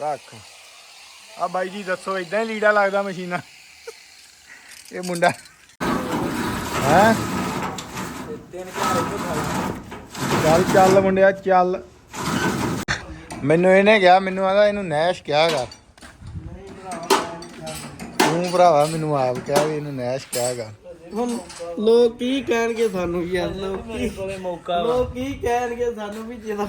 ਰੱਖ। ਆ ਬਾਈ ਜੀ ਦੱਸੋ ਇਦਾਂ ਹੀ ਲੀੜਾ ਲੱਗਦਾ ਮਸ਼ੀਨਾਂ। ਇਹ ਮੁੰਡਾ ਹੈ? ਤਿੰਨ ਚਾਰ ਚੱਲ ਚੱਲ ਮੁੰਡਿਆ, ਚੱਲ। ਮੈਨੂੰ ਇਹਨੇ ਕਿਹਾ, ਮੈਨੂੰ ਆਦਾ ਇਹਨੂੰ ਨੈਸ਼ ਕਿਹਾ ਕਰ। ਤੂੰ ਭਰਾਵਾ ਮੈਨੂੰ ਆਪ ਕਿਹਾ ਵੀ ਇਹਨੂੰ ਨੈਸ਼ ਕਿਹਾ ਕਰ। ਹੁਣ ਲੋਕ ਕੀ ਕਹਿਣਗੇ ਸਾਨੂੰ ਯਾਰ ਲੋਕ ਕੀ ਕੋਲੇ ਮੌਕਾ ਵਾ। ਲੋਕ ਕੀ ਕਹਿਣਗੇ ਸਾਨੂੰ ਵੀ ਜਦੋਂ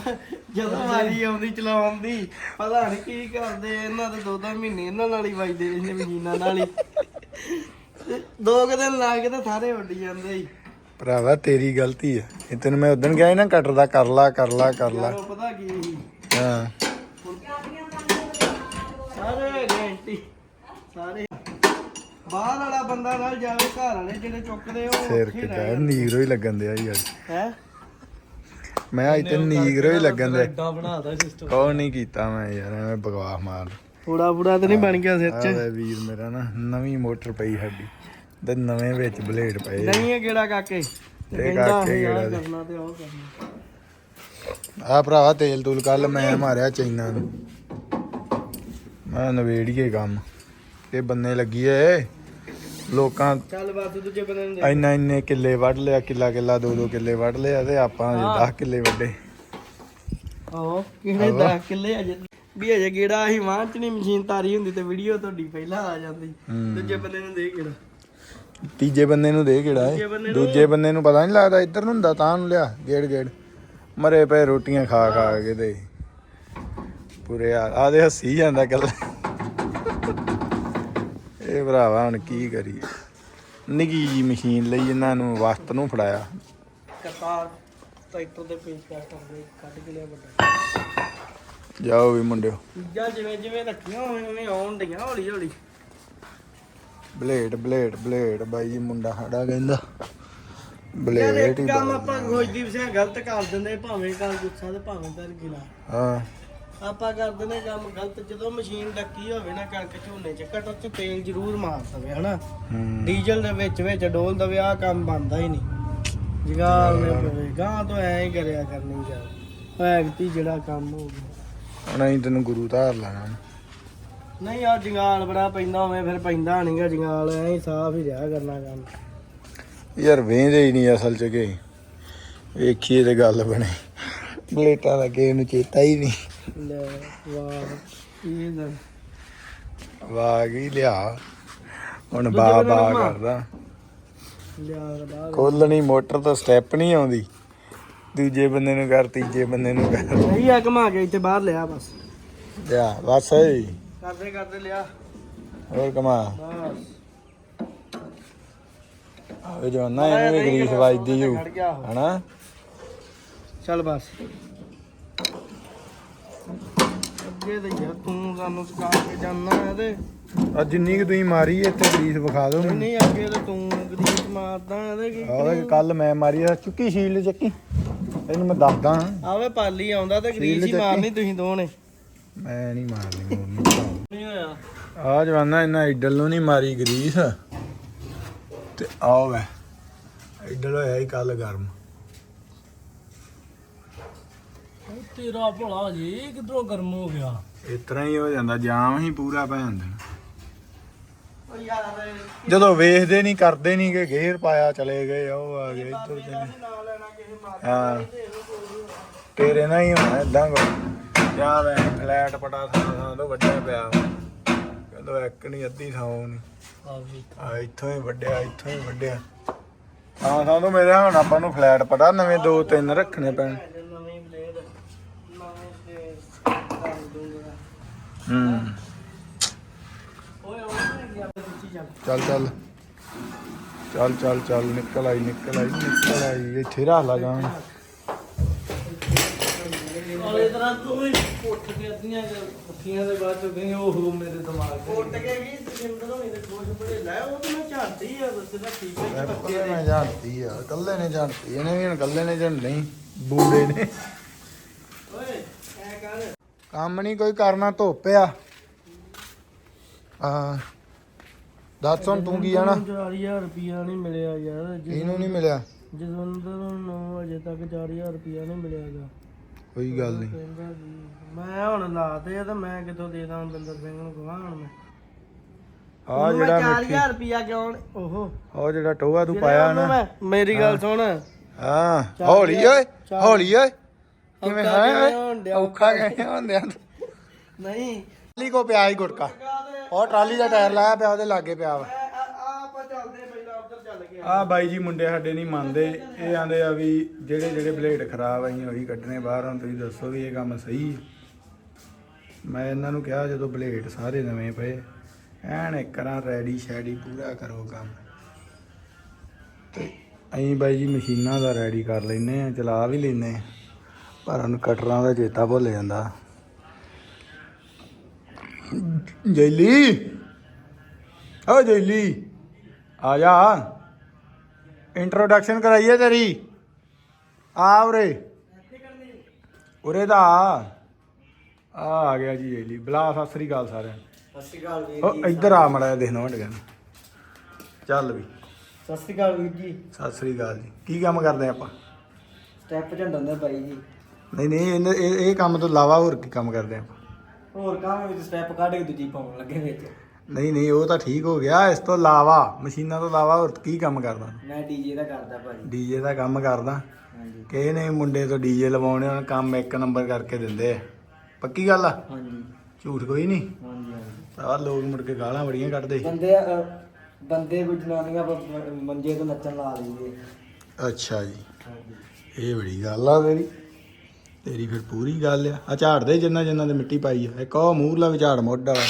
ਜਦੋਂ ਵਾਰੀ ਆਉਂਦੀ ਚਲਾਉਣ ਦੀ ਪਤਾ ਨਹੀਂ ਕੀ ਕਰਦੇ ਇਹਨਾਂ ਦੇ ਦੋ ਦੋ ਮਹੀਨੇ ਇਹਨਾਂ ਨਾਲ ਹੀ ਵੱਜਦੇ ਰਹਿੰਦੇ ਮਸ਼ੀਨਾਂ ਨਾਲ ਹੀ। ਦੋ ਕੁ ਦਿਨ ਲਾ ਕੇ ਤਾਂ ਸਾਰੇ ਉੱਡ ਜਾਂਦੇ ਹੀ। ਭਰਾਵਾ ਤੇਰੀ ਗਲਤੀ ਹੈ ਇਹ ਤੈਨੂੰ ਮੈਂ ਉਦੋਂ ਕਿਹਾ ਸੀ ਨਾ ਕਟਰ ਦਾ ਕਰ ਲਾ ਕਰ ਲਾ ਕਰ ਲਾ। ਪਤਾ ਕੀ ਸੀ? ਹਾਂ। ਸਾਰੇ ਗੈਂਟੀ ਸਾਰੇ ਬਾਹਰ ਵਾਲਾ ਬੰਦਾ ਨਾਲ ਜਾਵੇ ਘਰ ਵਾਲੇ ਜਿਹੜੇ ਚੁੱਕਦੇ ਉਹ ਸਿਰ ਕਿੱਡਾ ਨੀਗਰੋ ਹੀ ਲੱਗਣ ਦਿਆ ਯਾਰ ਹੈ? ਮੈਂ ਅੱਜ ਤੇ ਨੀਗਰੋ ਹੀ ਲੱਗਣ ਦਿਆ। ਐਡਾ ਬਣਾਤਾ ਸਿਸਟਮ ਉਹ ਨਹੀਂ ਕੀਤਾ ਮੈਂ ਯਾਰ ਐਵੇਂ ਬਕਵਾਸ ਮਾਰ। ਥੋੜਾ ਬੁੜਾ ਤਾਂ ਨਹੀਂ ਬਣ ਗਿਆ ਸਿਰ 'ਚ। ਆਵੇ ਵੀਰ ਮੇਰਾ ਨਾ ਨਵੀਂ ਮੋਟਰ ਪਈ ਸਾਡੀ। ਤੇ ਨਵੇਂ ਵਿੱਚ ਬਲੇਡ ਪਏ ਨਹੀਂ ਇਹ ਕਿਹੜਾ ਕਾਕੇ? ਤੇ ਇਹ ਕਹਿੰਦਾ ਕਾਕੇ ਆਹ ਜੀ? ਕਰਨਾ ਤੇ ਉਹ ਕਰਨਾ। ਆ ਭਰਾਵਾ ਤੇਲ ਤੂਲ ਕੱਲ ਮੈਂ ਮਾਰਿਆ ਚਾਈਨਾ ਨੂੰ। ਮੈਂ ਨਵੇੜੀਏ ਕੰਮ। ਇਹ ਬੰਨੇ ਲੱਗੀ ਏ। ਲੋਕਾਂ ਚੱਲ ਬਸ ਦੂਜੇ ਬੰਦੇ ਨੂੰ ਦੇ ਇੰਨਾ ਇੰਨੇ ਕਿੱਲੇ ਵੱਢ ਲਿਆ ਕਿੱਲਾ ਕਿੱਲਾ ਦੋ ਦੋ ਕਿੱਲੇ ਵੱਢ ਲਿਆ ਤੇ ਆਪਾਂ 10 ਕਿੱਲੇ ਵੱਡੇ ਆਹੋ ਕਿਹੜੇ 10 ਕਿੱਲੇ ਅਜੇ ਵੀ ਅਜੇ ਗੇੜਾ ਅਸੀਂ ਚ ਨਹੀਂ ਮਸ਼ੀਨ ਤਾਰੀ ਹੁੰਦੀ ਤੇ ਵੀਡੀਓ ਤੁਹਾਡੀ ਪਹਿਲਾਂ ਆ ਜਾਂਦੀ। ਹੂੰ। ਦੂਜੇ ਬੰਦੇ ਨੂੰ ਦੇ ਕਿਹੜਾ? ਤੀਜੇ ਬੰਦੇ ਨੂੰ ਦੇ ਕਿਹੜਾ ਦੂਜੇ ਏ ਬੰਦੇ ਨੂੰ- ਦੂਜੇ ਬੰਦੇ ਨੂੰ ਪਤਾ ਨਹੀਂ ਲੱਗਦਾ ਇੱਧਰ ਨੂੰ ਹੁੰਦਾ ਤਾਂ ਨੂੰ ਲਿਆ ਗੇੜ ਗੇੜ। ਮਰੇ ਪਏ ਰੋਟੀਆਂ ਖਾ ਖਾ ਕੇ ਤੇ। ਪੂਰੇ ਆ ਆਦੇ ਹੱਸੀ ਜਾਂਦਾ ਕੱਲ। ਇਹ ਭਰਾਵਾ ਹੁਣ ਕੀ ਕਰੀਏ? ਨਿੱਕੀ ਜੀ ਮਸ਼ੀਨ ਲਈ ਇਹਨਾਂ ਨੂੰ ਵਸਤ ਨੂੰ ਫੜਾਇਆ। ਕਤਾਰ ਟਰੈਕਟਰ ਦੇ ਪੇਚ ਕਾ ਕਰਦੇ ਕੱਢ ਕੇ ਲਿਆ ਵੱਡਾ। ਜਾਓ ਵੀ ਮੁੰਡਿਓ। ਚੀਜ਼ਾਂ ਜਿਵੇਂ ਜਿਵੇਂ ਰੱਖੀਆਂ ਉਵੇਂ ਉਵੇਂ ਆਉਣ ਡੀਆਂ ਹੌਲੀ ਹੌਲੀ। ਬਲੇਡ ਬਲੇਡ ਬਲੇਡ ਬਾਈ ਜੀ ਮੁੰਡਾ ਸਾਡਾ ਕਹਿੰਦਾ। ਯਾਰ ਬਲੇਡ ਇੱਕ ਹੀ ਕੰਮ। ਆਪਾਂ ਖੋਜਦੀਪ ਸਿੰਘ ਗਲਤ ਕਰ ਦਿੰਦੇ ਭਾਵੇਂ ਕਰ ਗੁੱਸਾ ਤੇ ਭਾਵੇਂ ਕਰ ਗਿਲਾ ਹਾਂ। ਆਪਾਂ ਕਰ ਦਿੰਦੇ ਕੰਮ ਗਲਤ ਜਦੋਂ ਮਸ਼ੀਨ ਡੱਕੀ ਹੋਵੇ ਨਾ ਕਣਕ ਝੋਨੇ ਚ ਕਟਰ ਚ ਤੇਲ ਜ਼ਰੂਰ ਮਾਰ ਦਵੇ ਹਨਾ? ਡੀਜ਼ਲ ਦੇ ਵਿੱਚ ਵਿੱਚ ਡੋਲ ਦਵੇ ਆ ਕੰਮ ਬਣਦਾ ਹੀ ਨਹੀਂ। ਜਗਾਲ ਨੇ ਪਵੇ ਗਾਂ ਤੋਂ ਐਂ ਹੀ ਕਰਿਆ ਕਰਨੀ ਜਾ ਐਗਤੀ ਜਿਹੜਾ ਕੰਮ ਹੋ ਗਿਆ। ਅਸੀਂ ਤੈਨੂੰ ਗੁਰੂ ਧਾਰ ਲੈਣਾ। ਨਹੀਂ ਆ ਜੰਗਾਲ ਬੜਾ ਪੈਂਦਾ ਹੋਵੇ ਫਿਰ ਪੈਂਦਾ ਨਹੀਂਗਾ ਜੰਗਾਲ ਐਂ ਹੀ ਸਾਫ਼ ਹੀ ਰਿਹਾ ਕਰਨਾ ਕੰਮ। ਯਾਰ ਵੇਂਦੇ ਹੀ ਨਹੀਂ ਅਸਲ ਚ ਕੇ ਵੇਖੀਏ ਤੇ ਗੱਲ ਬਣੇ। ਬਲੇਟਾਂ ਦਾ ਕਿਸੇ ਨੂੰ ਚੇਤਾ ਹੀ ਨਹੀਂ। ਲੈ ਵਾਹ। ਇਹ ਦਾ ਵਾਹ ਕੀ ਲਿਆ? ਹੁਣ ਬਾ ਬਾ ਕਰਦਾ। ਲਿਆ ਬਾਹਰ ਖੋਲਣੀ ਮੋਟਰ ਤੋਂ ਸਟੈਪ ਨਹੀਂ ਆਉਂਦੀ। ਦੂਜੇ ਬੰਦੇ ਨੂੰ ਕਰ ਤੀਜੇ ਬੰਦੇ ਨੂੰ ਕਰ। ਸਹੀ ਆ ਘਮਾ ਕੇ ਇੱਥੇ ਬਾਹਰ ਲਿਆ ਬਸ। ਲਿਆ ਬਸ ਏ ਕਰਦੇ ਕਰਦੇ ਲਿਆ। ਹੋਰ ਕਮਾ ਬਸ। ਆਵੇ ਜਵਾਨਾ ਇਹਨੂੰ ਵੀ ਗਰੀਸ ਵੱਜਦੀ ਜੂ। ਹਨਾ? ਚੱਲ ਬਸ। ਅੱਗੇ ਤੇ ਯਾਰ ਤੂੰ ਸਾਨੂੰ ਸਿਖਾ ਕੇ ਜਾਣਾ ਤੇ ਆ ਜਿੰਨੀ ਕਿ ਤੁਸੀਂ ਮਾਰੀ ਇੱਥੇ ਗਰੀਸ ਵਿਖਾ ਦਿਓ ਮੈਨੂੰ। ਨਹੀਂ ਅੱਗੇ ਤੇ ਤੂੰ ਗਰੀਸ ਮਾਰਦਾ ਇਹਦੇ ਕੀ ਆਵੇ ਕੱਲ ਮੈਂ ਮਾਰੀ ਆ ਚੁੱਕੀ ਸ਼ੀਲਡ ਚੱਕੀ। ਇਹਨੂੰ ਮੈਂ ਦੱਸਦਾ। ਆਵੇ ਪਾਲੀ ਆਉਂਦਾ ਤੇ ਗਰੀਸ ਹੀ। ਮਾਰਨੀ ਤੁਸੀਂ ਦੋਨੇ ਮੈਂ ਨਹੀਂ ਮਾਰਨੀ ਹੋਰ ਨਹੀਂ ਹੋਇਆ? ਆ ਜਵਾਨਾ ਇਹਨਾਂ ਇਡਲ ਨੂੰ ਨਹੀਂ ਮਾਰੀ ਗਰੀਸ। ਤੇ ਆਓ ਵੈ ਇਡਲ ਹੋਇਆ ਹੀ ਕੱਲ ਗਰਮ। ਤੇਰਾ ਭਲਾ ਜੀ ਕਿਧਰੋਂ ਗਰਮ ਹੋ ਗਿਆ? ਇਸ ਤਰ੍ਹਾਂ ਹੀ ਹੋ ਜਾਂਦਾ ਜਾਮ ਹੀ ਪੂਰਾ ਭੈਣ ਦੇ ਓ ਯਾਰ ਜਦੋਂ ਵੇਖਦੇ ਨਹੀਂ ਕਰਦੇ ਨਹੀਂ ਕਿ ਗੇਰ ਪਾਇਆ ਚਲੇ ਗਏ ਉਹ ਆ ਗਏ ਇੱਧਰ ਚਲੇ ਨਾ ਲੈਣਾ ਕਿਸੇ ਮਾਰ ਹਾਂ। ਤੇਰੇ ਨਾਲ ਹੀ ਹੋਣਾ ਇਦਾਂ ਕੋ ਵੈ ਫਲੈਟ ਪਟਾ ਥਾਂ ਥਾਂ ਤੋਂ ਵੱਡਿਆ ਪਿਆ। ਕਹਿੰਦਾ ਇੱਕ ਨਹੀਂ ਅੱਧੀ ਥਾਂ ਉਹ ਨਹੀਂ। ਆ ਵੀ ਆ ਇੱਥੋਂ ਹੀ ਵੱਡਿਆ ਇੱਥੋਂ ਹੀ ਵੱਡਿਆ। ਥਾਂ ਥਾਂ ਤੋਂ ਮੇਰੇ ਹੁਣ ਆਪਾਂ ਨੂੰ ਫਲੈਟ ਪਟਾ ਨਵੇਂ ਦੋ ਤਿੰਨ ਰੱਖਣੇ ਪੈਣ ਨਵੀਂ ਬਲੇਡ ਨਵੇਂ ਤੇ ਕਰ ਦੂੰਗਾ ਹੂੰ ਓਏ ਓਏ ਗਿਆ ਪਿੱਛੇ ਚੱਲ ਚੱਲ। ਚੱਲ ਚੱਲ ਚੱਲ। ਨਿਕਲ ਆਈ ਨਿਕਲ ਆਈ ਨਿਕਲ ਆਈ। ਇੱਥੇ ਰੱਖ ਲਾ ਜਾਣ। ਔਰ ਤਰ੍ਹਾਂ ਤੂੰ ਵੀ ਉੱਠ ਕੇ ਅੱਧੀਆਂ ਦੇ ਬਾਅਦ ਚ ਗਈ ਉਹ ਮੇਰੇ ਦਿਮਾਗ ਤੇ ਉੱਟ ਕੇ ਗਈ ਸਿੰਦਰ ਹੋਣੀ ਤੇ ਖੁਸ਼ ਬੜੇ ਲੈ ਉਹ ਤਾਂ ਮੈਂ ਝਾੜਦੀ ਆ ਬਸ ਦਾ ਠੀਕ ਹੈ ਕੱਲੇ ਨੇ ਜਾਣਤੀ ਆ ਕੱਲੇ ਨੇ ਇਹਨੇ ਵੀ ਕੱਲੇ ਨੇ ਨਹੀਂ ਬੂੜੇ ਕੰਮ ਨਹੀਂ ਕੋਈ ਕਰਨਾ ਧੋਪਿਆ ਆ। ਦੱਸ ਹੁਣ ਤੂੰ ਕੀ ਆਣਾ? 4000 ਰੁਪਿਆ ਨਹੀਂ ਮਿਲਿਆ ਯਾਰ ਇਹਨੂੰ ਨਹੀਂ ਮਿਲਿਆ? ਜਸਵੰਦਰ ਨੂੰ ਅਜੇ ਤੱਕ 4000 ਰੁਪਿਆ ਨਹੀਂ ਮਿਲਿਆਗਾ। ਕੋਈ ਗੱਲ ਨਹੀਂ ਮੈਂ ਹੁਣ ਲਾਤੇ ਆ ਤੇ ਮੈਂ ਕਿੱਥੋਂ ਦੇ ਦਾਂ ਬਿੰਦਰ ਸਿੰਘ ਨੂੰ ਗਵਾਹ ਹੁਣ ਮੈਂ। ਆ ਜਿਹੜਾ ਮਿੱਠੀ 4000 ਰੁਪਿਆ ਕਿਉਂ ਓਹੋ। ਉਹ ਜਿਹੜਾ ਟੋਆ ਤੂੰ ਪਾਇਆ ਨਾ। ਮੇਰੀ ਗੱਲ ਸੁਣ। ਹਾਂ। ਹੌਲੀ ਓਏ। ਹੌਲੀ ਓਏ। ਕਿਵੇਂ ਔਖਾ ਹੈ? ਔਖਾ ਕਿਵੇਂ ਹੁੰਦਿਆ ਨਹੀਂ। ਟਰਾਲੀ ਕੋ ਪਿਆ ਹੀ ਗੁਟਕਾ। ਉਹ ਟਰਾਲੀ ਦਾ ਟਾਇਰ ਲਾਇਆ ਪਿਆ ਉਹਦੇ ਲਾਗੇ ਪਿਆ ਵਾ। ਆ ਆਪਾਂ ਚੱਲਦੇ ਪਹਿਲਾਂ ਉੱਧਰ ਚੱਲ ਕੇ ਆ ਬਾਈ ਜੀ ਮੁੰਡੇ ਸਾਡੇ ਨਹੀਂ ਮੰਨਦੇ। ਇਹ ਆਂਦੇ ਆ ਵੀ ਜਿਹੜੇ ਜਿਹੜੇ ਬਲੇਡ ਖਰਾਬ ਆਈ ਉਹੀ ਕੱਢਣੇ ਬਾਹਰ ਹੁਣ ਤੁਸੀਂ ਦੱਸੋ ਵੀ ਇਹ ਕੰਮ ਸਹੀ ਮੈਂ ਇਹਨਾਂ ਨੂੰ ਕਿਹਾ ਜਦੋਂ ਬਲੇਡ ਸਾਰੇ ਨਵੇਂ ਪਏ ਐਨ ਇੱਕ ਕਰਾਂ ਰੈਡੀ ਸ਼ੈਡੀ ਪੂਰਾ ਕਰੋ ਕੰਮ। ਤੇ ਅਸੀਂ ਬਾਈ ਜੀ ਮਸ਼ੀਨਾਂ ਦਾ ਰੈਡੀ ਕਰ ਲੈਨੇ ਆ ਚਲਾ ਵੀ ਲੈਨੇ ਆ ਪਰ ਹੁਣ ਕਟਰਾਂ ਦਾ ਚੇਤਾ ਭੁੱਲ ਜਾਂਦਾ। ਜੈਲੀ। ਓ ਜੈਲੀ ਆ ਜਾ। ਇੰਟਰੋਡਕਸ਼ਨ ਕਰਾਈਏ ਤੇਰੀ। ਆ ਉਰੇ। ਉਰੇ ਦਾ ਆ। ਆ ਗਿਆ ਜੀ ਜੈਲੀ। ਬਲਾ ਸਤਿ ਸ੍ਰੀ ਅਕਾਲ ਸਾਰਿਆਂ ਨੂੰ। ਸਤਿ ਸ਼੍ਰੀ ਅਕਾਲ ਵੀਰ ਉਹ ਇੱਧਰ ਆ ਮੜਾ ਦੇਖਣਾ ਵਟ ਗਿਆ ਚੱਲ ਵੀ। ਸਤਿ ਸ਼੍ਰੀ ਅਕਾਲ ਵੀਰ ਜੀ। ਸਤਿ ਸ੍ਰੀ ਅਕਾਲ ਜੀ। ਕੀ ਕੰਮ ਕਰਦੇ ਆਪਾਂ? ਸਟੈਪ ਝੰਡਣ ਦੇ ਬਾਈ ਜੀ। ਨਹੀਂ ਨਹੀਂ ਇਹਨੇ- ਇਹ ਇਹ ਕੰਮ ਤੋਂ ਇਲਾਵਾ ਹੋਰ ਕੀ ਕੰਮ ਕਰਦੇ ਆਪਾਂ ਹੋਰ ਕੰਮ ਵਿੱਚ ਸਟੈਪ ਕੱਢ ਕੇ ਦੂਜੀ ਪਾਉਣ ਲੱਗੇ ਵਿੱਚ। ਨਹੀਂ ਨਹੀਂ ਉਹ ਤਾਂ ਠੀਕ ਹੋ ਗਿਆ। ਇਸ ਤੋਂ ਇਲਾਵਾ ਮਸ਼ੀਨਾਂ ਤੋਂ ਇਲਾਵਾ ਹੋਰ ਕੀ ਕੰਮ ਕਰਦਾ? ਮੈਂ ਡੀਜੇ ਦਾ ਕਰਦਾ ਭਾਜੀ। ਡੀਜੇ ਦਾ ਕੰਮ ਕਰਦਾ? ਹਾਂਜੀ। ਕਿਸੇ ਨੇ ਮੁੰਡੇ ਤੋਂ ਡੀਜੇ ਲਵਾਉਣੇ ਹੁਣ ਕੰਮ ਇੱਕ ਨੰਬਰ ਕਰਕੇ ਦਿੰਦੇ। ਆ ਪੱਕੀ ਗੱਲ ਆ? ਹਾਂਜੀ। ਝੂਠ ਕੋਈ ਨਹੀਂ। ਹਾਂਜੀ ਹਾਂਜੀ। ਆ ਲੋਕ ਮੁੜ ਕੇ ਗਾਲਾਂ ਬੜੀਆਂ ਕੱਢਦੇ। ਬੰਦੇ ਅ, ਬੰਦੇ ਕੋਈ ਜਨਾਨੀਆਂ ਬ- ਬ- ਮੰਜੇ ਤੋਂ ਨੱਚਣ ਲਾ ਲਈਦੇ। ਅੱਛਾ ਜੀ। ਹਾਂਜੀ। ਇਹ ਬੜੀ ਗੱਲ ਆ ਤੇਰੀ। ਤੇਰੀ ਫਿਰ ਪੂਰੀ ਗੱਲ ਆ। ਆ ਝਾੜ ਦੇ ਜਿੰਨਾ ਜਿੰਨਾ ਦੇ ਮਿੱਟੀ ਪਾਈ ਆ। ਇੱਕ ਉਹ ਮੂਰਲਾ ਵੀ ਝਾੜ ਮੋਢ ਵਾਲਾ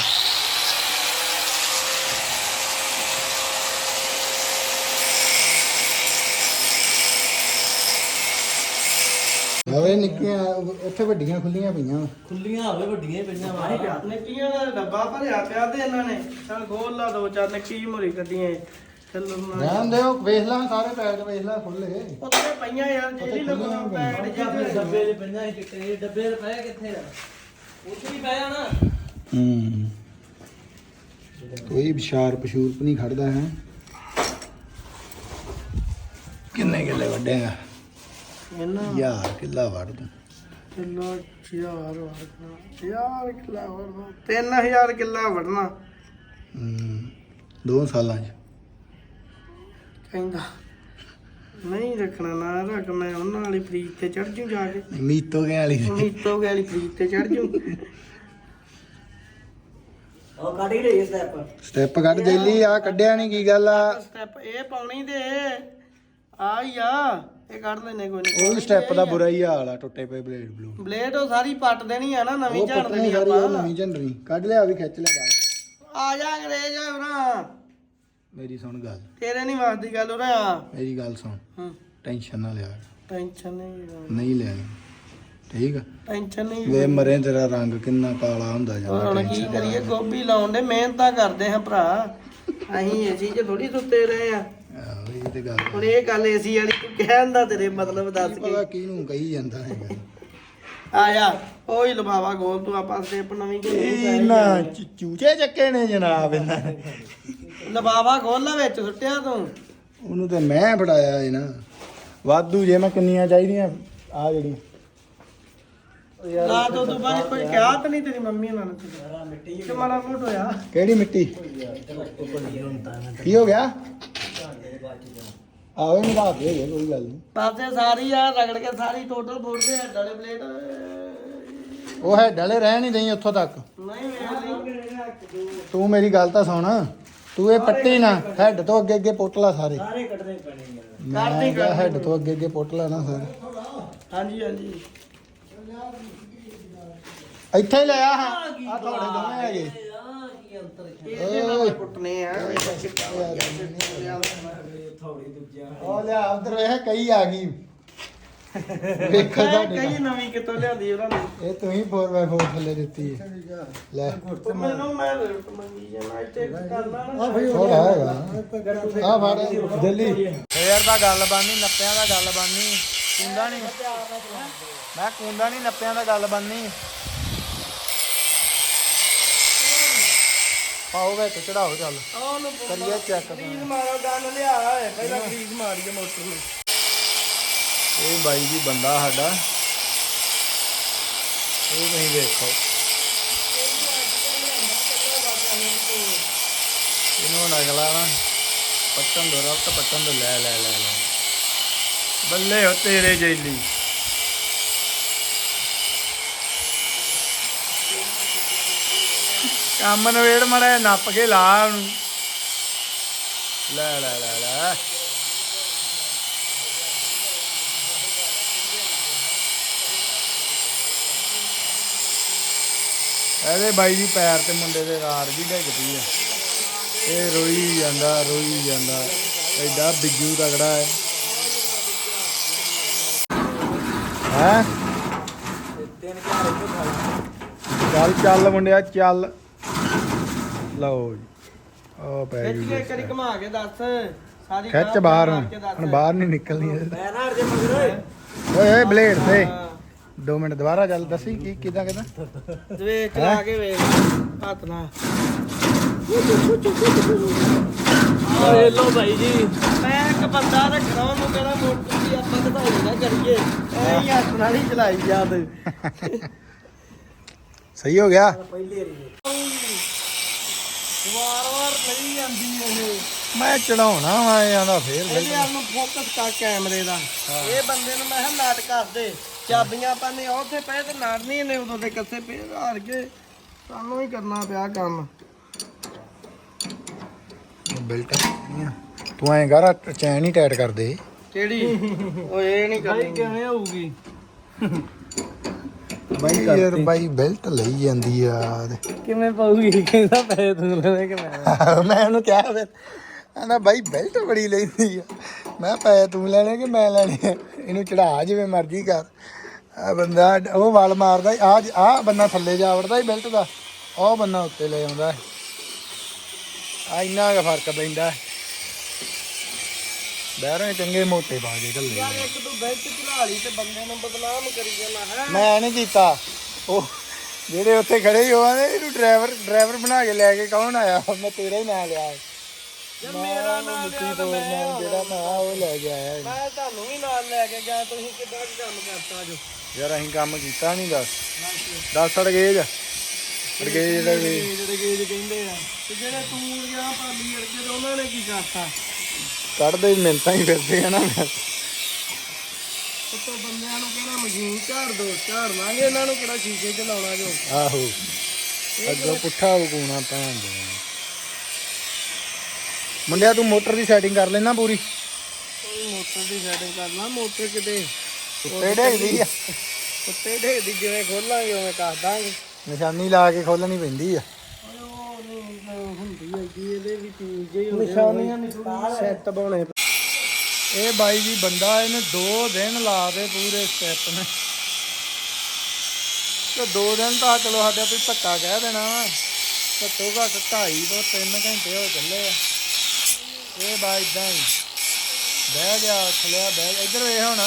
ਹੋਵੇ ਨਿੱਕੀਆਂ ਉੱਥੇ ਵੱਡੀਆਂ ਖੁੱਲੀਆਂ ਪਈਆਂ। ਖੁੱਲੀਆਂ ਹੋਵੇ ਵੱਡੀਆਂ ਹੀ ਪਈਆਂ ਵਾ। ਨਿੱਕੀਆਂ ਦਾ ਡੱਬਾ ਭਰਿਆ ਪਿਆ ਤੇ ਇਹਨਾਂ ਨੇ। ਚਲ ਗੋਲ ਲਾ ਦੋ ਚਾਰ ਨਿੱਕੀ ਮੁਰੀ ਕੱਢੀਆਂ ਚੱਲੋ ਰਹਿਣ ਦੇ ਉਹ ਵੇਖ ਲੈ ਸਾਰੇ ਪੈਕ ਵੇਖ ਲੈ ਖੁੱਲੇ ਉੱਥੇ ਪਈਆਂ ਯਾਰ ਜਿਹੜੀ ਲੱਗਣਾ ਪੈਕਟ ਡੱਬੇ ਜਿੱਥੇ ਡੱਬੇ ਦੇ ਪਈਆਂ ਸੀ ਚਿੱਟੇ ਡੱਬੇ ਦੇ ਪਏ ਕਿੱਥੇ ਆ? ਉੱਥੇ ਹੀ ਪਏ ਆ ਨਾ। ਹੂੰ। ਕੋਈ ਵਿਸ਼ਾਰ ਪਸ਼ੂਰਪ ਨਹੀਂ ਖੜਦਾ ਹੈ। ਕਿੰਨੇ ਕਿੱਲੇ ਵੱਡੇ ਆ? ਇਹਨਾਂ ਯਾਰ ਕਿੱਲਾ ਦੂੰ ਕਿਲੋ 4000 ਵੜਨਾ ਯਾਰ ਕਿੱਲਾ ਵੜਨਾ 3000 ਕਿੱਲਾ ਵੜਨਾ ਹੂੰ। ਦੋ ਸਾਲਾਂ ਚ। ਕਹਿੰਦਾ ਨਹੀਂ ਰੱਖਣਾ ਨਾ ਰੱਖ ਮੈਂ ਉਹਨਾਂ ਵਾਲੀ ਫਰੀਜ ਤੇ ਚੜ ਜੂ ਜਾ ਕੇ। ਮੀਤੋ ਕੇ ਵਾਲੀ ਮੀਤੋ ਵਾਲੀ ਫਰੀਜ ਤੇ ਚੜ ਜੂ। ਉਹ ਕੱਢ ਹੀ ਰਹੀ ਸਟੈਪ ਸਟੈਪ ਕੱਢ ਜੈਲੀ ਆ ਕੱਢਿਆ ਨਹੀਂ ਕੀ ਗੱਲ ਆ? ਸਟੈਪ ਇਹ ਪਾਉਣੀ ਦੇ ਆ ਹੀ ਆ ਇਹ ਕੱਢ ਲੈਨੇ ਕੋਈ ਨਹੀਂ ਉਹ ਵੀ ਸਟੈਪ ਦਾ ਬੁਰਾ ਹੀ ਹਾਲ ਆ ਟੁੱਟੇ ਪਏ ਬਲੇਡ ਬਲੂ ਬਲੇਡ ਉਹ ਸਾਰੀ ਪੱਟ ਦੇਣੀ ਆ ਨਾ ਨਵੀਂ ਝਾੜ ਦੇਣੀ ਆਪਾਂ। ਨਵੀਂ ਝੰਡਣੀ ਕੱਢ ਲਿਆ ਵੀ ਖਿੱਚ ਲਿਆ ਬਾਹਰ। ਆ ਜਾ ਅੰਗਰੇਜ਼ ਭਰਾ ਮੇਰੀ ਸੁਣ ਗੱਲ। ਤੇਰੇ ਨਹੀਂ ਵਾਸਦੀ ਗੱਲ ਉਰੇ ਆ। ਮੇਰੀ ਗੱਲ ਸੁਣ। ਹੂੰ। ਟੈਨਸ਼ਨ ਨਾ ਲਿਆ ਟੈਨਸ਼ਨ ਨਹੀਂ। ਨਹੀਂ ਲੈਣੀ। ਠੀਕ ਆ? ਟੈਨਸ਼ਨ ਨਹੀਂ ਵੇ ਮਰੇ ਤੇਰਾ ਰੰਗ ਕਿੰਨਾ ਕਾਲਾ ਹੁੰਦਾ ਜਾਂਦਾ ਹੁਣ ਕੀ ਕਰੀਏ? ਗੋਭੀ ਲਾਉਣ ਦੇ ਮਿਹਨਤਾਂ ਕਰਦੇ ਹਾਂ ਭਰਾ। ਅਸੀਂ ਏਸੀ 'ਚ ਥੋੜੀ ਸੁੱਤੇ ਰਹੇ ਆ ਆਹੋ, ਇਹ ਤੇ ਗੱਲ ਹੁਣ ਇਹ ਗੱਲ ਏਸੀ ਵਾਲੀ ਤੂੰ ਕਹਿਣ ਦਾ ਤੇਰੇ ਮਤਲਬ ਦੱਸ ਕੇ ਪਤਾ ਕਿਹਨੂੰ ਕਹੀ ਜਾਂਦਾ ਹੈਗਾ। ਆ ਜਾ। ਉਹ ਹੀ ਲਵਾਵਾ ਗੋਲ ਤੂੰ ਆਪਾਂ ਸਟੈਪ ਨਵੀਂ ਕਿ ਇਹ ਨਾ ਚ- ਚੂਚੇ ਚੱਕੇ ਨੇ ਜਨਾਬ। ਇਹਨਾਂ ਨੇ। ਲਵਾਵਾ ਖੋਲ ਲੈ ਵਿੱਚ ਸੁੱਟਿਆ ਤੂੰ। ਉਹਨੂੰ ਤੇ ਮੈਂ ਫੜਾਇਆ ਇਹ ਨਾ। ਵਾਧੂ ਜੇ ਮੈਂ ਕਿੰਨੀਆਂ ਚਾਹੀਦੀਆਂ ਆ ਜਿਹੜੀਆਂ। ਲਾ ਦੋ ਤੂੰ ਬਾਈ ਕੋਈ ਕਿਹਾ ਤਾਂ ਨਹੀਂ ਤੇਰੀ ਮੰਮੀ ਉਹਨਾਂ ਨੇ ਮਿੱਟੀ ਕਿ ਮਾੜਾ ਮੋਟ ਹੋਇਆ। ਕਿਹੜੀ ਮਿੱਟੀ? ਕੀ ਹੋ ਗਿਆ? ਇਹਨੂੰ ਰਾਤ ਦੇ ਦੇ ਕੋਈ ਗੱਲ ਨਹੀਂ। ਪਾਸੇ ਸਾਰੀ ਆ ਰਗੜ ਕੇ ਸਾਰੀ ਟੋਟਲ ਫੋੜਦੇ ਆ ਡਲੇ ਪਲੇਟ ਉਹ ਹੈ ਡਲੇ ਰਹਿ ਨਹੀਂ ਦਈ ਉੱਥੋਂ ਤੱਕ। ਨਹੀਂ ਵੇਖ ਲਈ ਤੂੰ ਮੇਰੀ ਗੱਲ ਤਾਂ ਸੁਣ। ਤੂੰ ਇਹ ਪੱਟੀ ਨਾ ਹੈੱਡ ਤੋਂ ਅੱਗੇ ਅੱਗੇ ਪੁੱਟ ਲਾ ਸਾਰੇ। ਪੈਣੇ ਹੈੱਡ ਤੋਂ ਅੱਗੇ ਅੱਗੇ ਪੁੱਟ ਲਾ ਨਾ ਸਾਰੇ। ਹਾਂਜੀ ਹਾਂਜੀ। ਇੱਥੇ ਹੀ ਲੈ ਆ ਹਾਂ। ਆ ਤੁਹਾਡੇ ਦੋਵੇਂ ਹੈਗੇ। ਆ ਕੀ ਅੰਤਰ ਇਹਦੇ ਨਾਲ ਪੁੱਟਨੇ ਆ। ਥੋੜੀ ਦੂਜਾ ਉਹ ਲਿਆ ਉਧਰ ਇਹ ਕਈ ਆ ਗਈ। ਵੇਖੋ ਤੁਹਾਡੇ ਕਈ ਨਵੀਂ ਕਿਤੋਂ ਲਿਆਂਦੀ ਉਹਨਾਂ ਨੇ। ਇਹ ਤੂੰ ਹੀ 4x4 ਥੱਲੇ ਦਿੱਤੀ ਹੈ। ਲੈ। ਉਹ ਮੈਨੂੰ ਮੈਂ ਲਿਫਟ ਮੰਗੀ ਜਾਣਾ ਇੱਥੇ ਕਰਨਾ ਨਾ ਥੋੜਾ ਹੈਗਾ। ਆ ਫੜ ਜੱਲੀ ਫੇਰ ਤਾਂ ਗੱਲ ਬਾਨੀ ਨੱਪਿਆਂ ਦਾ ਗੱਲ ਬਾਨੀ ਕੁੰਦਾ ਨਹੀਂ ਮੈਂ ਕੁੰਦਾ ਨਹੀਂ ਨੱਪਿਆਂ ਦਾ ਗੱਲ ਬਾਨੀ ਪਾਓ ਵਿੱਚ ਚੜਾਓ ਚੱਲ। ਉਹਨੂੰ ਕਰੀਏ ਚੈੱਕ ਫਰੀਜ਼ ਮਾਰੋ ਗਨ ਲਿਆ ਹੈ ਪਹਿਲਾਂ ਫਰੀਜ਼ ਮਾਰੀਏ ਮੋਟਰ ਨੂੰ। ਇਹ ਬਾਈ ਜੀ ਬੰਦਾ ਸਾਡਾ। ਇਹ ਤੁਸੀਂ ਦੇਖੋ ਇਹਨੂੰ ਹੁਣ ਅਗਲਾ ਨਾ ਪੱਟਣ ਦੋ ਰਫਤ ਪੱਟਣ ਦੋ ਲੈ ਲੈ ਲੈ ਲੈ। ਬੱਲੇ ਹੋ ਤੇਰੇ ਜੈਲੀ। ਕੰਮ ਨਵੇੜ ਮੜਾ ਨੱਪ ਕੇ ਲਾ ਉਹਨੂੰ। ਲੈ ਲੈ ਲੈ ਲੈ। ਇਹਦੇ ਬਾਈ ਦੀ ਪੈਰ ਤੇ ਮੁੰਡੇ ਦੇ ਰਾੜ ਵੀ ਡਿੱਗ ਪਈ ਆ। ਇਹ ਰੋਈ ਜਾਂਦਾ ਰੋਈ ਜਾਂਦਾ। ਐਡਾ ਬਿੱਜੂ ਤਗੜਾ ਹੈ। ਹੈ? ਤਿੰਨ ਘਰ ਇੱਥੇ ਖਾ ਲਏ। ਚੱਲ ਚੱਲ ਮੁੰਡਿਆ ਚੱਲ। ਲਓ ਜੀ। ਉਹ ਪੈ ਖਿੱਚ ਗਈ ਕੇ ਕਰੀ ਘੁਮਾ ਕੇ ਦੱਸ। ਸਾਰੀ ਖਿੱਚ ਬਾਹਰ ਹੁਣ। ਕੇ ਬਾਹਰ ਨਹੀਂ ਨਿਕਲਣੀ। ਇਹਦੇ ਮੈਂ ਨਾ ਅਰਜੇ ਮਗਰ ਓਏ। ਓਏ ਓਏ ਬਲੇਡ ਤੇ। ਹਾਂ। 2 ਮਿੰਟ ਦੁਬਾਰਾ ਚੱਲ ਦੱਸੀ ਕੀ ਕਿਦਾਂ ਕਿਦਾਂ ਵੇਖ ਚਲਾ ਕੇ ਵੇਖ। ਹੱਥ ਨਾਲ। ਓਏ ਲੋ ਭਾਈ ਜੀ। ਮੈਂ ਇੱਕ ਬੰਦਾ ਰੱਖਣਾ ਉਹਨੂੰ ਕਹਿੰਦਾ ਮੋਟਰ ਦੀ ਆਪਾਂ ਕਢਾਈ ਨਾ ਕਰੀਏ ਐਂ ਹੀ ਹੱਥ ਨਾਲ ਹੀ ਚਲਾਈ ਜਾ ਤੂੰ ਸਹੀ ਹੋ ਗਿਆ। ਪਹਿਲੀ ਵਾਰੀ ਵਾਰ ਵਾਰ ਲਈ ਜਾਂਦੀ ਇਹ। ਮੈਂ ਚੜਾਉਣਾ ਵਾ ਇਹ ਆਂਦਾ ਫੇਰ ਇਹਦੇ ਆਪ ਨੂੰ ਫੋਕਸ ਕਰ ਕੈਮਰੇ ਦਾ। ਇਹ ਬੰਦੇ ਨੂੰ ਮੈਂ ਕਿਹਾ ਨਾਟ ਕਰ ਦੇ ਚਾਬੀਆਂ ਪਾਣੇ ਉੱਥੇ ਪਏ ਤੇ ਨਾਟ ਨਹੀਂ ਇਹਨੇ ਉਦੋਂ ਦੇ ਕੱਸੇ ਪਏ ਹਾਰ ਕੇ ਸਾਨੂੰ ਹੀ ਕਰਨਾ ਪਿਆ ਕੰਮ। ਬਿਲਟ ਤੂੰ ਐਂ ਕਰ ਚੈਨ ਹੀ ਟਾਈਟ ਕਰ ਦੇ। ਕਿਹੜੀ? ਓਏ ਇਹ ਨਹੀਂ ਕਰਨੀ। ਕਿਵੇਂ ਹੋਊਗੀ ਬਾਈ ਯਾਰ ਬਾਈ ਬੈਲਟ ਲਈ ਜਾਂਦੀ ਤੇ। ਕਿਵੇਂ ਪਾਊਗੀ? ਕਹਿੰਦਾ ਪੈਸੇ ਤੂੰ ਲੈਣੇ ਕਿ ਮੈਂ ਮੈਂ ਉਹਨੂੰ ਕਿਹਾ ਫਿਰ। ਕਹਿੰਦਾ ਬਾਈ ਬੈਲਟ ਬੜੀ ਲੈਂਦੀ ਆ। ਮੈਂ ਪੈ ਤੂੰ ਲੈਣੇ ਕਿ ਮੈਂ ਲੈਣੇ? ਇਹਨੂੰ ਚੜਾ ਜਿਵੇਂ ਮਰਜ਼ੀ ਕਰ। ਆ ਬੰਦਾ ਉਹ ਵਾਲ ਮਾਰਦਾ ਆ ਆ ਬੰਦਾ ਥੱਲੇ ਜਾ ਵੜਦਾ ਹੀ ਬੈਲਟ ਦਾ। ਉਹ ਬੰਦਾ ਉੱਤੇ ਲੈ ਆਉਂਦਾ। ਆ ਇੰਨਾ ਕੁ ਫ਼ਰਕ ਪੈਂਦਾ। ਬਹਿਰੇ ਚੰਗੇ ਮੋਟੇ ਪਾ ਕੇ ਘੱਲੇ ਯਾਰ ਇੱਕ ਤੂੰ ਬੈਂਚ ਚਲਾ ਲਈ ਤੇ ਬੰਦੇ ਨੂੰ ਬਦਨਾਮ ਕਰੀ ਜਾਣਾ ਹੈ? ਮੈਂ ਨਹੀਂ ਕੀਤਾ। ਉਹ ਜਿਹੜੇ ਉੱਥੇ ਖੜੇ ਹੀ ਹੋਆ ਨੇ ਇਹਨੂੰ ਡਰਾਈਵਰ ਡਰਾਈਵਰ ਬਣਾ ਕੇ ਲੈ ਕੇ ਕੌਣ ਆਇਆ? ਮੈਂ ਤੇਰਾ ਹੀ ਨਾਂ ਲਿਆ। ਜੇ ਮੇਰਾ ਨਾਮ ਲਿਆ ਤਾਂ ਮੈਂ ਜਿਹੜਾ ਮੈਂ ਉਹ ਲੈ ਕੇ ਆਇਆ। ਮੈਂ ਤੁਹਾਨੂੰ ਵੀ ਨਾਲ ਲੈ ਕੇ ਗਿਆ ਤੁਸੀਂ ਕਿੱਦਾਂ ਕੰਮ ਕਰਤਾ ਜੋ? ਯਾਰ ਅਸੀਂ ਕੰਮ ਕੀਤਾ ਨਹੀਂ ਦੱਸ। ਦੱਸ ਅੜਗੇਜ। ਅੜਗੇਜ ਜਿਹੜਾ ਵੀ ਜਿਹੜੇ ਗੇਜ ਕਹਿੰਦੇ ਆ। ਤੇ ਜਿਹੜੇ ਤੂੰ ਗਿਆ ਭਾਲੀ ਅੜਕੇ ਤੇ ਉਹਨਾਂ ਨੇ ਕੀ ਕਰਤਾ? ਕੱਢਦੇ ਮਿੰਤਾਂ ਹੀ ਫਿਰਦੇ ਆ ਨਾ ਉੱਤੋਂ ਬੰਦਿਆਂ ਨੂੰ ਕਹਿੰਦਾ ਮਸ਼ੀਨ ਝਾੜ ਦੋ ਝਾੜ ਲਾਂਗੇ ਇਹਨਾਂ ਨੂੰ ਕਿਹੜਾ ਸ਼ੀਸ਼ੇ ਚ ਲਾਉਣਾ ਜੋ। ਆਹੋ। ਅੱਗੋਂ ਪੁੱਠਾ ਵਗੂਣਾ ਭੈਣ ਦੇ ਮੁੰਡਿਆ ਤੂੰ ਮੋਟਰ ਦੀ ਸੈਟਿੰਗ ਕਰ ਲੈਣਾ ਪੂਰੀ। ਕੋਈ ਮੋਟਰ ਦੀ ਸੈਟਿੰਗ ਕਰ ਲਾ ਮੋਟਰ ਕਿਤੇ ਉੱਤੇ ਡੇਗਦੀ ਆ। ਉੱਤੇ ਢੇਕਦੀ ਜਿਵੇਂ ਖੋਲਾਂਗੇ ਉਵੇਂ ਕਰ ਦਾਂਗੇ। ਨਿਸ਼ਾਨੀ ਲਾ ਕੇ ਖੋਲਣੀ ਪੈਂਦੀ ਆ। ਹੈਗੀ ਇਹਦੇ ਵੀ ਚੀਜ਼ ਜਿਹੀ ਨਿਸ਼ਾਨੀਆਂ ਨਿਸ਼ਾਨ ਸੈੱਟ ਬਣੇ। ਇਹ ਬਾਈ ਜੀ ਬੰਦਾ ਇਹਨੇ 2 ਦਿਨ ਲਾ ਦੇ ਪੂਰੇ ਸਟੈਪ ਨੇ। ਤੇ 2 ਦਿਨ ਤਾਂ ਚਲੋ ਸਾਡੇ ਕੋਈ ਧੱਕਾ ਕਹਿ ਦੇਣਾ। ਵਾ ਘੱਟੋ ਘੱਟ 2.5 ਤੋਂ 3 ਘੰਟੇ ਹੋ ਚੱਲੇ ਆ। ਇਹ ਬਾਈ ਇਦਾਂ ਹੀ। ਬਹਿ ਗਿਆ ਥਲਿਆ ਬਹਿ ਗਿਆ। ਇੱਧਰ ਵੇਖ ਹੁਣ।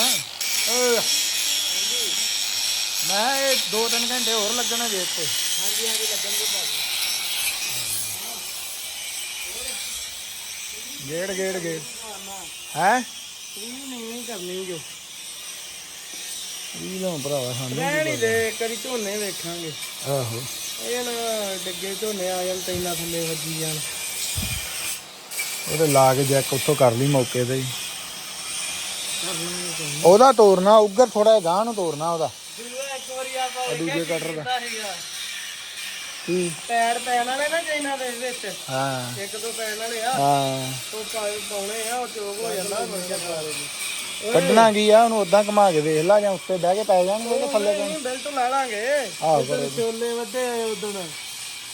ਮੈਂ ਇਹ 2-3 ਘੰਟੇ ਹੋਰ ਲੱਗਣੇ ਜੇ ਇੱਥੇ। ਹਾਂਜੀ ਹਾਂਜੀ ਲੱਗਣਗੇ ਭਾਜੀ। ਗੇੜ ਗੇੜ ਗੇੜ। ਹੈ ਇਹ ਨਹੀਂ ਕਰਨੀ ਜੋ। ਇਹ ਲੋ ਭਰਾਵਾ ਸਾਨੂੰ ਰਹਿਣ ਦੇ ਕਰੀ ਝੋਨੇ ਵੇਖਾਂਗੇ। ਆਹੋ। ਇਹ ਨਾ ਡੱਗੇ ਝੋਨੇ ਆ ਜਾਣ ਤੈਨਾਂ ਥੱਲੇ ਵੱਜੀ ਜਾਣ। ਉਹਦੇ ਲਾ ਕੇ ਜੈਕ ਉੱਥੋਂ ਕਰ ਲਈ ਮੌਕੇ ਤੇ ਹੀ। ਉਹਦਾ ਤੋਰਨਾ ਉੱਗਰ ਥੋੜਾ ਜਿਹਾ ਗਾਂ ਨੂੰ ਤੋਰਨਾ ਉਹਦਾ। ਦੂਜੇ ਕਟਰ ਦਾ। ਕੀ ਪੈਰ ਪੈਣ ਵਾਲੇ ਨਾ ਚਾਈਨਾ ਦੇ ਵਿੱਚ। ਹਾਂ। ਇੱਕ ਦੋ ਪੈਣ ਵਾਲੇ ਆ। ਹਾਂ। ਉਹ ਪਾਏ ਪਾਉਣੇ ਆ ਉਹ ਚੋਗ ਹੋ ਜਾਂਦਾ। ਮੁਰਗਾ ਪਾਲੇ ਦੀ ਕੱਢਣਾ ਕੀ ਆ? ਉਹਨੂੰ ਉਦਾਂ ਘੁਮਾ ਕੇ ਵੇਖ ਲਾ ਜਾਂ ਉੱਤੇ ਬਹਿ ਕੇ ਪੈ ਜਾਣਗੇ ਉਹਦੇ ਥੱਲੇ ਨਹੀਂ ਬੈਲਟ ਲਾ ਲਾਂਗੇ। ਆਹੋ ਉਧਰ ਛੋਲੇ ਵੱਡੇ ਉਦੋਂ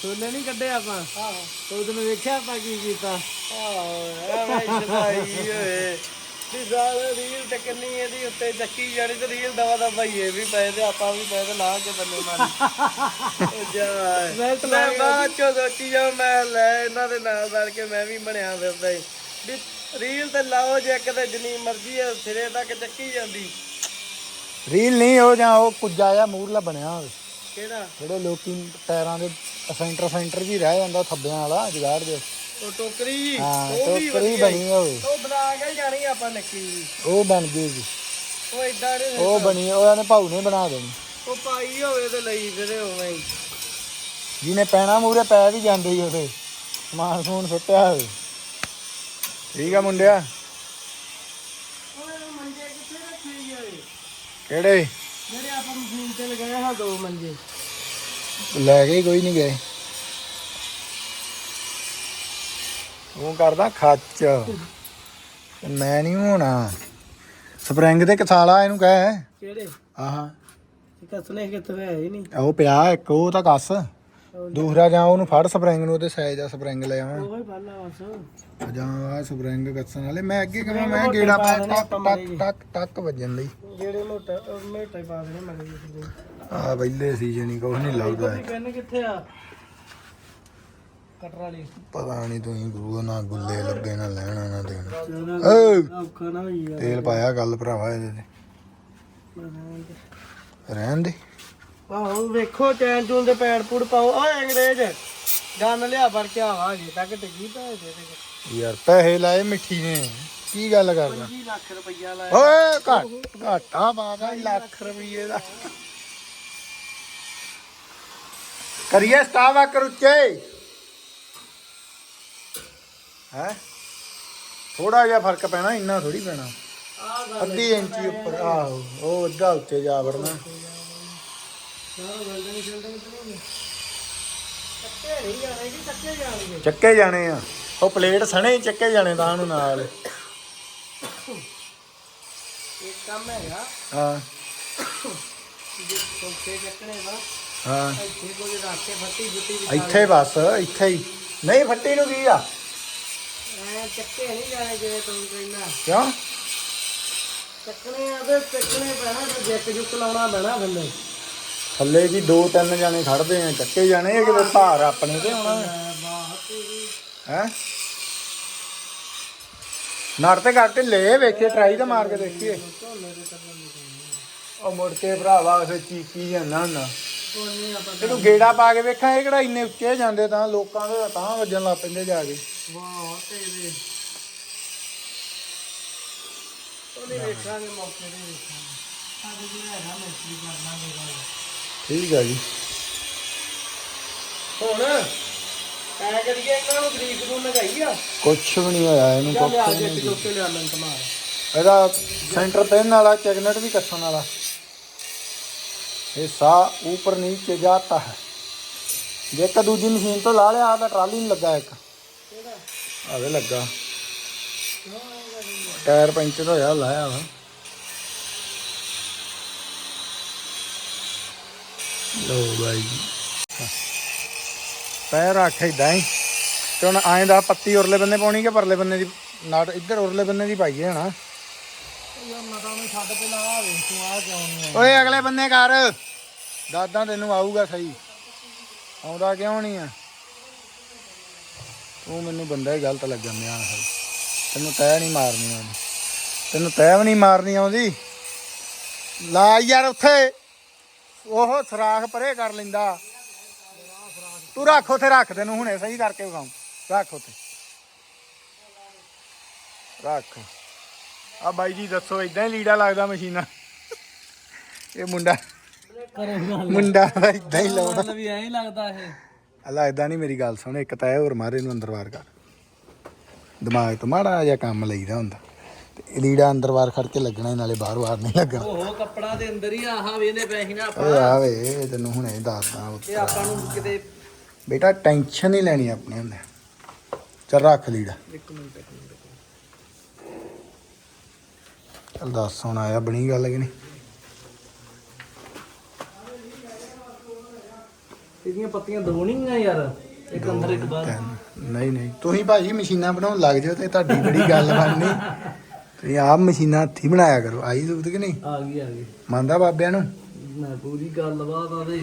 ਛੋਲੇ ਨਹੀਂ ਕੱਢੇ ਆਪਾਂ? ਆਹੋ। ਉਦੋਂ ਵੇਖਿਆ ਆਪਾਂ ਕੀ ਕੀਤਾ? ਆਹੋ ਐਵੇਂ ਸ਼ਦਾਈ ਓਏ। ਦੀ ਸਾਲ ਰੀਲ ਤੇ ਕਿੰਨੀ ਇਹਦੀ ਉੱਤੇ ਚੱਕੀ ਜਾਣੀ ਤੇ ਰੀਲ ਦਵਾ ਦਾ ਭਾਈਏ ਵੀ ਪਏ ਤੇ ਆਪਾਂ ਵੀ ਪਏ ਤੇ ਲਾ ਕੇ ਬੰਨੇ ਮਾਰੀ। ਜਾ ਮੈਂ ਬਾਅਦ ਚੋਂ ਸੋਚੀ ਜਾ ਮੈਂ ਲੈ ਇਹਨਾਂ ਦੇ ਨਾਲ ਰਲ ਕੇ ਮੈਂ ਵੀ ਬਣਿਆ ਫਿਰਦਾ ਈ। ਵੀ ਰੀਲ ਤੇ ਲਾਓ ਜੇ ਕਿਤੇ ਜਿੰਨੀ ਮਰਜ਼ੀ ਹੈ ਸਿਰੇ ਤੱਕ ਚੱਕੀ ਜਾਂਦੀ। ਰੀਲ ਨਹੀਂ ਉਹ ਜਾਂ ਉਹ ਕੁੱਜਾ ਜਿਹਾ ਮੂਰਲਾ ਬਣਿਆ ਹੋਵੇ। ਕਿਹੜਾ? ਜਿਹੜੇ ਲੋਕੀ ਟਾਇਰਾਂ ਦੇ ਸੈਂਟਰ ਸੈਂਟਰ ਜੀ ਰਹਿ ਜਾਂਦਾ ਥੱਬਿਆਂ ਵਾਲਾ ਜਗਾੜ ਦੇ। ਉਹ ਟੋਕਰੀ ਜੀ ਹਾਂ ਟੋਕਰੀ ਵਧੀਆ ਬਣੀ ਹੋਵੇ ਉਹ। ਬਣਾ ਕੇ ਜਾਣੀ ਆਪਾਂ ਨੱਕੀ ਜੀ। ਉਹ ਬਣ ਜੇਗੀ ਉਹ ਇਦਾਂ ਦੇ ਉਹ ਬਣੀ ਉਹਨਾਂ ਨੇ ਭਾਊ ਨੇ ਬਣਾ ਦੇਣੀ। ਉਹ ਪਾਈ ਹੋਵੇ ਤੇ ਲਈ ਫਿਰੇ ਉਵੇਂ ਹੀ। ਜਿਹਨੇ ਪੈਣਾ ਮੂਰੇ ਪੈ ਵੀ ਜਾਂਦੇ ਹੀ ਉਹਦੇ। ਸਮਾਨ ਸਮੂਨ ਸੁੱਟਿਆ ਹੋਵੇ। ਠੀਕ ਆ ਮੁੰਡਿਆ। ਓਏ ਮੰਜੇ ਕਿੱਥੇ ਰੱਖੇ ਗਏ ਕਿਹੜੇ? ਜਿਹੜੇ ਆਪਾਂ ਮਸ਼ੀਨ ਤੇ ਲਗਾਏ ਹਾਂ ਦੋ ਮੰਜੇ। ਲੈ ਹੀ ਕੋਈ ਨਹੀਂ ਗਏ। ਉਹ ਕਰਦਾ ਖੱਚ। ਤੇ ਮੈਂ ਨਹੀਂ ਹੋਣਾ। ਸਪਰਿੰਗ ਦੇ ਕਸਾਲਾ ਇਹਨੂੰ ਕਹਿ। ਕਿਹੜੇ? ਆਹਾਂ। ਕਸਨੇ ਕਿੱਥੇ ਹੈ ਹੀ ਨਹੀਂ। ਉਹ ਪਿਆ ਇੱਕ ਉਹ ਤਾਂ ਕੱਸ। ਦੂਸਰਾ ਜਾਂ ਉਹਨੂੰ ਫੜ ਸਪਰਿੰਗ ਨੂੰ ਉਹਦੇ ਸਾਈਜ਼ ਦਾ ਸਪਰਿੰਗ ਲੈ ਆਵਾਂ। ਉਹ ਹੀ ਪਹਿਲਾਂ ਬਸ। ਜਾਂ ਆ ਸਪਰਿੰਗ ਕੱਸਣ ਵਾਲੇ। ਮੈਂ ਅੱਗੇ ਕਹਾਂ ਮੈਂ ਗੇੜਾ ਪਾ ਟਕ ਟਕ ਟਕ ਟਕ ਵੱਜਣ ਲਈ। ਜਿਹੜੇ ਮੋਟਾ ਮੋਟਾ ਹੀ ਪਾ ਦੇਣੇ ਜੀ ਆ ਪਹਿਲੇ ਸੀਜ਼ਨ ਹੀ ਕੁਝ ਨਹੀਂ ਲੱਗਦਾ। ਕਿੱਥੇ ਆ। ਕਟਰ ਵਾਲੀ। ਪਤਾ ਨਹੀਂ ਤੁਸੀਂ ਗੁਰੂ ਨਾ ਗੁੱਲੇ ਲੱਗੇ ਨਾ ਲੈਣਾ ਨਾ ਦੇਣਾ। ਓਏ! ਔਖਾ ਨਾ ਹੋਈ ਯਾਰ। ਤੇਲ ਪਾਇਆ ਗੱਲ ਭਰਾਵਾ ਇਹਦੇ ਤੇ। ਰਹਿਣ ਦੇ। ਆਹੋ ਵੇਖੋ ਚੈਨ ਚੂਨ ਦੇ ਪੈੜ ਪੂੜ ਪਾਓ। ਓਏ ਅੰਗਰੇਜ਼ ਗੰਨ ਲਿਆ ਫੜ ਕੇ ਆਵਾ ਜੇ ਤੱਕ ਟਿੱਕੀ ਪੈ ਦੇ ਦੇ ਯਾਰ ਪੈਸੇ ਲਾਏ ਮਿੱਠੀ ਨੇ। ਕੀ ਗੱਲ ਕਰਦਾ 25 ਲੱਖ ਰੁਪਈਆ ਲਾਇਆ। ਓਏ ਘੱਟ ਘਾਟਾ ਬਾਗਾ ਲੱਖ ਰੁਪਏ ਦਾ। ਕਰੀਏ ਸਟਾਵਾ ਕਰੁੱਚੇ। ਹੈ? ਥੋੜਾ ਜਿਹਾ ਫ਼ਰਕ ਪੈਣਾ ਇੰਨਾ ਥੋੜੀ ਪੈਣਾ। ਅੱਧੀ ਇੰਚੀ ਉੱਪਰ ਆਹੋ ਉਹ ਅੱਧਾ ਉੱਤੇ ਜਾ ਵੜਨਾ। ਚੱਕੇ ਜਾਣੇ ਆ। ਉਹ ਪਲੇਟ ਸਣੇ ਹੀ ਚੱਕੇ ਜਾਣੇ ਤਾਂ ਨੂੰ ਨਾਲ। ਇੱਕ ਕੰਮ ਹੈਗਾ। ਹਾਂ। ਜੇ ਕੋਕੇ ਚੱਕਣੇ ਵਾ ਹਾਂ। ਇੱਥੇ ਬਸ ਇੱਥੇ ਹੀ। ਨਹੀਂ ਫੱਟੀ ਨੂੰ ਕੀ ਆ? ਐ ਚੱਕੇ ਨਹੀਂ ਜਾਣੇ ਜਿਵੇਂ ਤੂੰ ਕਹਿੰਦਾ। ਕਿਉਂ? ਚੱਕਣੇ ਆ ਤੇ ਚੱਕਣੇ ਪੈਣਾ ਤੇ ਜੈਕ ਜੁੱਕ ਲਾਉਣਾ ਪੈਣਾ ਥੱਲੇ। ਥੱਲੇ ਜੀ ਦੋ ਤਿੰਨ ਜਾਣੇ ਖੜਦੇ ਆ ਚੱਕੇ ਜਾਣੇ ਇਹ ਕਿਤੇ ਭਾਰ ਆਪਣੇ ਤੇ ਆਉਣਾ। ਹੈ? ਨੜ ਤੇ ਘੱਟ ਲੈ ਵੇਖੇ ਟਰਾਈ ਤਾਂ ਮਾਰ ਕੇ ਦੇਖੀਏ। ਉਹ ਮੁੜ ਕੇ ਭਰਾਵਾ ਫੇ ਚੀਕੀ ਜਾਂਦਾ ਹੁੰਦਾ। ਇਹਨੂੰ ਗੇੜਾ ਪਾ ਕੇ ਵੇਖਾਂ ਇਹ ਕਿਹੜਾ ਇੰਨੇ ਉੱਚੇ ਜਾਂਦੇ ਤਾਂ ਲੋਕਾਂ ਦੇ ਤਾਂ ਵੱਜਣ ਲੱਗ ਪੈਂਦੇ ਜਾ ਕੇ। ਠੀਕ ਆ ਜੀ। ਹੁਣ ਐ ਕਰੀਏ ਇਹਨਾਂ ਨੂੰ ਗਰੀਬ ਨੂੰ ਲਗਾਈ ਆ ਕੁਛ ਵੀ ਨਹੀਂ ਹੋਇਆ ਇਹਨੂੰ ਚੱਲ ਆ ਕੁਛ ਜੇ ਟੋਕੇ ਲਿਆ ਲੰਟ ਮਾਰ। ਇਹਦਾ ਸੈਂਟਰ ਪਿੰਨ ਵਾਲਾ ਚੈਗਨਟ ਵੀ ਕੱਸਣ ਵਾਲਾ। ਹਿੱਸਾ ਉੱਪਰ ਨੀਚੇ ਜਾਤਾ ਹੈ। ਜੇ ਇੱਕ ਦੂਜੀ ਮਸ਼ੀਨ ਤੋਂ ਲਾ ਲਿਆ ਤਾਂ ਟਰਾਲੀ ਨੂੰ ਲੱਗਾ ਇੱਕ। ਆਵੇ ਲੱਗਾ। ਟਾਇਰ ਪੈਂਚਰ ਹੋਇਆ, ਲਾਇਆ ਵਾ। ਲੋ ਬਾਈ ਪੈਰ ਰੱਖ ਏਦਾਂ ਹੀ। ਤੇ ਹੁਣ ਐਂ ਦਾ ਪੱਤੀ ਉਰਲੇ ਬੰਨੇ ਪਾਉਣੀ ਕਿ ਪਰਲੇ ਬੰਨੇ ਦੀ? ਨਾਟ ਇੱਧਰ ਉਰਲੇ ਬੰਨੇ ਦੀ ਪਾਈਏ ਹਨਾ। ਓਏ, ਅਗਲੇ ਬੰਨੇ ਕਰ। ਦਾਦਾ ਤੈਨੂੰ ਆਊਗਾ ਸਹੀ। ਆਉਂਦਾ ਕਿਉਂ ਨਹੀਂ ਆ? ਤੂੰ ਮੈਨੂੰ ਬੰਦਾ ਹੀ ਗਲਤ ਲੱਗਣ ਫਿਰ ਤੈਨੂੰ ਤੈ ਨਹੀਂ ਮਾਰਨੀ ਆਉਂਦੀ। ਤੈਨੂੰ ਤੈ ਵੀ ਨਹੀਂ ਮਾਰਨੀ ਆਉਂਦੀ। ਲਾ ਯਾਰ ਉੱਥੇ। ਉਹ ਸਰਾਖ ਪਰੇ ਕਰ ਲੈਂਦਾ। ਤੂੰ ਰੱਖ ਉੱਥੇ ਰੱਖ ਤੈਨੂੰ ਹੁਣੇ ਸਹੀ ਕਰਕੇ ਵਿਖਾਉਂ। ਰੱਖ ਉੱਥੇ। ਰੱਖ। ਆ ਬਾਈ ਜੀ ਦੱਸੋ ਇਦਾਂ ਹੀ ਲੀੜਾ ਲੱਗਦਾ ਮਸ਼ੀਨਾਂ। ਇਹ ਮੁੰਡਾ ਮੁੰਡਾ ਇਦਾਂ ਹੀ ਲਾਉਂਦਾ। ਵੀ ਐਂ ਲੱਗਦਾ ਇਹ। ਅੱਲਾ ਇਦਾਂ ਨਹੀਂ ਮੇਰੀ ਗੱਲ ਸੁਣ ਇੱਕ ਤਾਂ ਇਹ ਹੋਰ ਮਾਰੇ ਨੂੰ ਅੰਦਰ ਵਾਰ ਕਰ। ਦਿਮਾਗ ਤੋਂ ਮਾੜਾ ਜਿਹਾ ਕੰਮ ਲਈਦਾ ਹੁੰਦਾ। ਤੇ ਲੀੜਾ ਅੰਦਰ ਵਾਰ ਖੜ ਕੇ ਲੱਗਣਾ ਨਾਲੇ ਬਾਹਰ ਵਾਰ ਨਹੀਂ ਲੱਗਣਾ। ਓਹੋ ਕੱਪੜਾ ਦੇ ਅੰਦਰ ਹੀ ਆਹ ਵੇਲੇ ਪੈ ਸੀ ਨਾ ਆਪਾਂ। ਓਏ ਆਵੇ ਤੈਨੂੰ ਹੁਣੇ ਦੱਸਦਾ ਇਹ ਆਪਾਂ ਨੂੰ ਕਿਤੇ ਬੇਟਾ ਟੈਨਸ਼ਨ ਨਹੀਂ ਲੈਣੀ ਆਪਣੇ ਹੁੰਦੇ ਚੱਲ ਰੱਖ ਲੀੜਾ। ਇੱਕ ਮਿੰਟ ਇੱਕ ਮਿੰਟ। ਚੱਲ ਦੱਸ ਹੁਣ ਆਇਆ ਬਣੀ ਗੱਲ ਕਿ ਨਹੀਂ? ਇਹਦੀਆਂ ਪੱਤੀਆਂ ਦੋ ਨਹੀਂ ਆ ਯਾਰ। ਇੱਕ ਅੰਦਰ ਇੱਕ ਬਾਹਰ। ਨਹੀਂ ਨਹੀਂ। ਤੁਸੀਂ ਭਾਜੀ ਮਸ਼ੀਨਾਂ ਬਣਾਉਣ ਲੱਗ ਜਾਓ ਤੇ ਤੁਹਾਡੀ ਬੜੀ ਗੱਲ ਬਣਨੀ। ਤੁਸੀਂ ਆਪ ਮਸ਼ੀਨਾਂ ਹੱਥੀ ਬਣਾਇਆ ਕਰੋ। ਆਈ ਜ਼ਰੂਰਤ ਕਿ ਨਹੀਂ? ਆ ਗਈ ਆ ਗਈ। ਮੰਨਦਾ ਬਾਬਿਆਂ ਨੂੰ? ਮੈਂ ਪੂਰੀ ਗੱਲਬਾਤ ਆ ਦੇ